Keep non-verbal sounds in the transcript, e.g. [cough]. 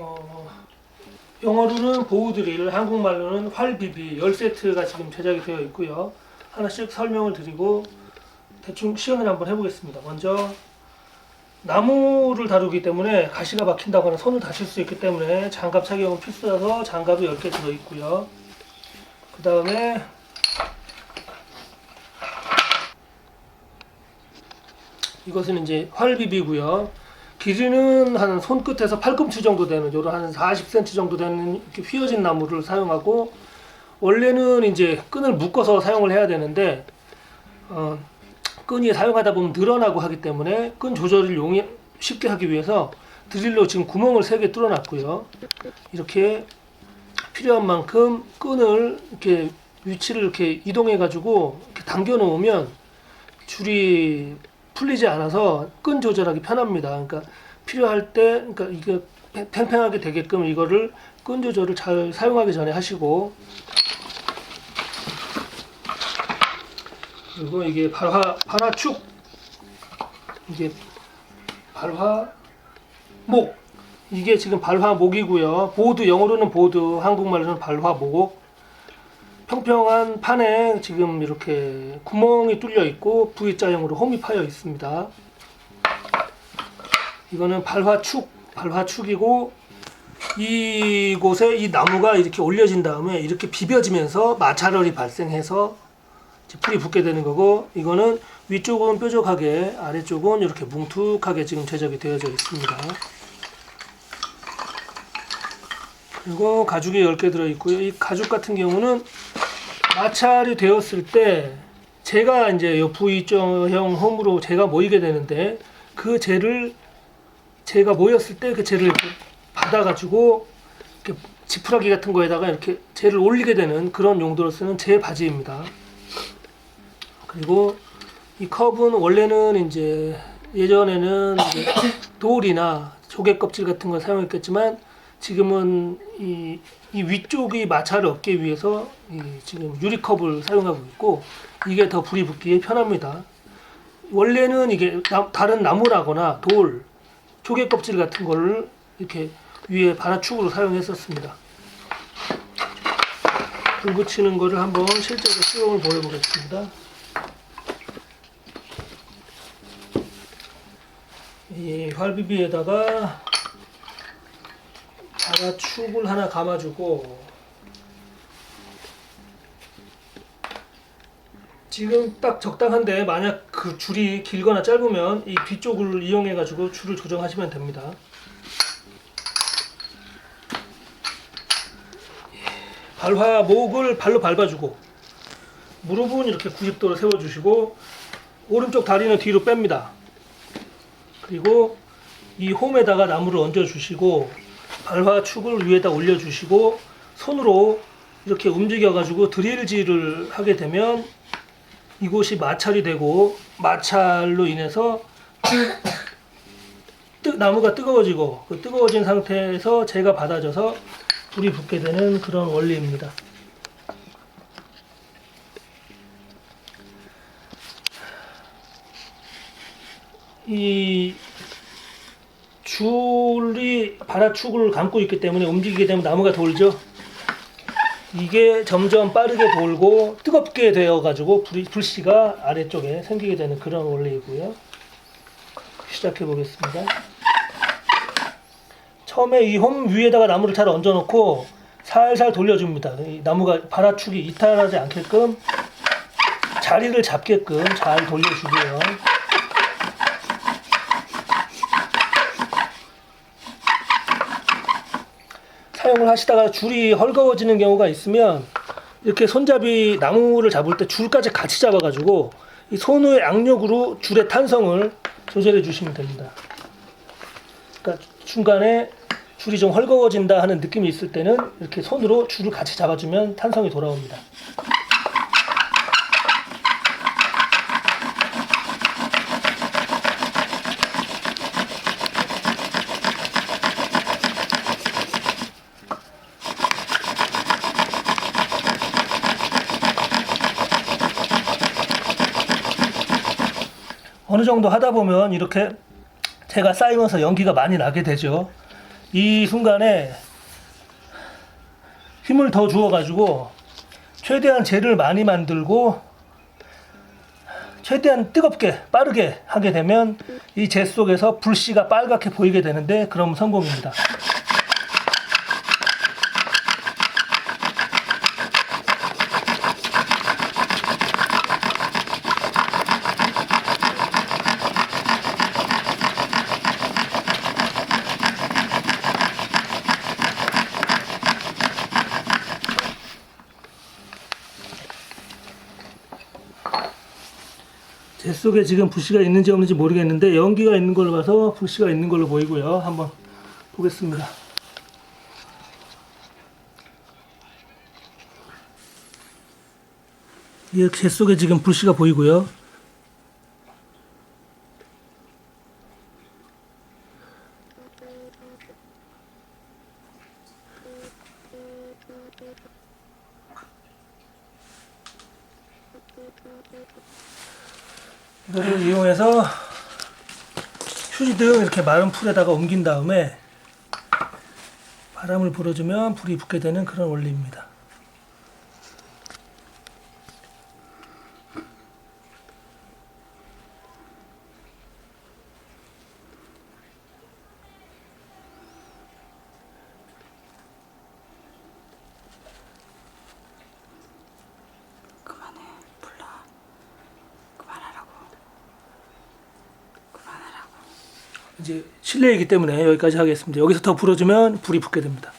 어, 영어로는 보우드릴, 한국말로는 활비비 10세트가 지금 제작이 되어 있고요. 하나씩 설명을 드리고 대충 시연을 한번 해보겠습니다. 먼저 나무를 다루기 때문에 가시가 박힌다거나 손을 다칠 수 있기 때문에 장갑 착용은 필수라서 장갑이 10개 들어 있고요. 그 다음에 이것은 이제 활비비고요. 길이는 한 손끝에서 팔꿈치 정도 되는 요런 한 40cm 정도 되는 이렇게 휘어진 나무를 사용하고 원래는 이제 끈을 묶어서 사용을 해야 되는데 어, 끈이 사용하다 보면 늘어나고 하기 때문에 끈 조절을 용이 쉽게 하기 위해서 드릴로 지금 구멍을 세개 뚫어놨고요. 이렇게 필요한 만큼 끈을 이렇게 위치를 이렇게 이동해 가지고 이렇게 당겨 놓으면 줄이 풀리지 않아서 끈 조절하기 편합니다. 그러니까 필요할 때 그러니까 이게 팽- 팽팽하게 되게끔 이거를 끈 조절을 잘 사용하기 전에 하시고 그리고 이게 발화 발화축 이게 발화목 이게 지금 발화목이고요. 보드 영어로는 보드 한국말로는 발화목 평평한 판에 지금 이렇게 구멍이 뚫려 있고 V자형으로 홈이 파여 있습니다. 이거는 발화축, 발화축이고 이곳에 이 나무가 이렇게 올려진 다음에 이렇게 비벼지면서 마찰열이 발생해서 풀이 붙게 되는 거고 이거는 위쪽은 뾰족하게 아래쪽은 이렇게 뭉툭하게 지금 제작이 되어져 있습니다. 그리고 가죽이 10개 들어 있고요. 이 가죽 같은 경우는 마찰이 되었을 때 제가 이제 요 V자형 홈으로 제가 모이게 되는데 그 재를 제가 모였을 때 그 재를 받아가지고 이렇게 지푸라기 같은 거에다가 이렇게 재를 올리게 되는 그런 용도로 쓰는 재 바지입니다. 그리고 이 컵은 원래는 이제 예전에는 이제 돌이나 조개 껍질 같은 걸 사용했겠지만 지금은 이, 이 위쪽이 마찰을 얻기 위해서 이 지금 유리컵을 사용하고 있고 이게 더 불이 붙기에 편합니다. 원래는 이게 나- 다른 나무라거나 돌, 조개 껍질 같은 거를 이렇게 위에 반화축으로 사용했었습니다. 불 붙이는 거를 한번 실제로 시험을 보여보겠습니다. 이 활비비에다가 반화축을 하나 감아주고 지금 딱 적당한데 만약 그 줄이 길거나 짧으면 이 뒤쪽을 이용해 가지고 줄을 조정하시면 됩니다. 발화 목을 발로 밟아주고 무릎은 이렇게 90도로 세워주시고 오른쪽 다리는 뒤로 뺍니다. 그리고 이 홈에다가 나무를 얹어 주시고 발화 축을 위에다 올려 주시고 손으로 이렇게 움직여 가지고 드릴질을 하게 되면 이곳이 마찰이 되고 마찰로 인해서 [coughs] 뜨, 나무가 뜨거워지고 그 뜨거워진 상태에서 재가 받아져서 불이 붙게 되는 그런 원리입니다. 이 발화축을 감고 있기 때문에 움직이게 되면 나무가 돌죠. 이게 점점 빠르게 돌고 뜨겁게 되어 가지고 불이 불씨가 아래쪽에 생기게 되는 그런 원리이고요. 시작해 보겠습니다. 처음에 이 홈 위에다가 나무를 잘 얹어 놓고 살살 돌려줍니다. 이 나무가 발화축이 이탈하지 않게끔 자리를 잡게끔 잘 돌려주고요. 사용을 하시다가 줄이 헐거워지는 경우가 있으면 이렇게 손잡이 나무를 잡을 때 줄까지 같이 잡아가지고 이 손의 악력으로 줄의 탄성을 조절해 주시면 됩니다. 그러니까 중간에 줄이 좀 헐거워진다 하는 느낌이 있을 때는 이렇게 손으로 줄을 같이 잡아주면 탄성이 돌아옵니다. 어느 정도 하다 보면 이렇게 제가 쌓이면서 연기가 많이 나게 되죠. 이 순간에 힘을 더 주어가지고 최대한 재를 많이 만들고 최대한 뜨겁게 빠르게 하게 되면 이 재 속에서 불씨가 빨갛게 보이게 되는데 그럼 성공입니다. 재 속에 지금 불씨가 있는지 없는지 모르겠는데 연기가 있는 걸로 봐서 불씨가 있는 걸로 보이고요. 한번 보겠습니다. 이재 속에 지금 불씨가 보이고요. 이거를 이용해서 휴지등 이렇게 마른 풀에다가 옮긴 다음에 바람을 불어주면 불이 붙게 되는 그런 원리입니다. 그만해 불러 그만하라고 그만하라고 이제 실내이기 때문에 여기까지 하겠습니다. 여기서 더 불어주면 불이 붙게 됩니다.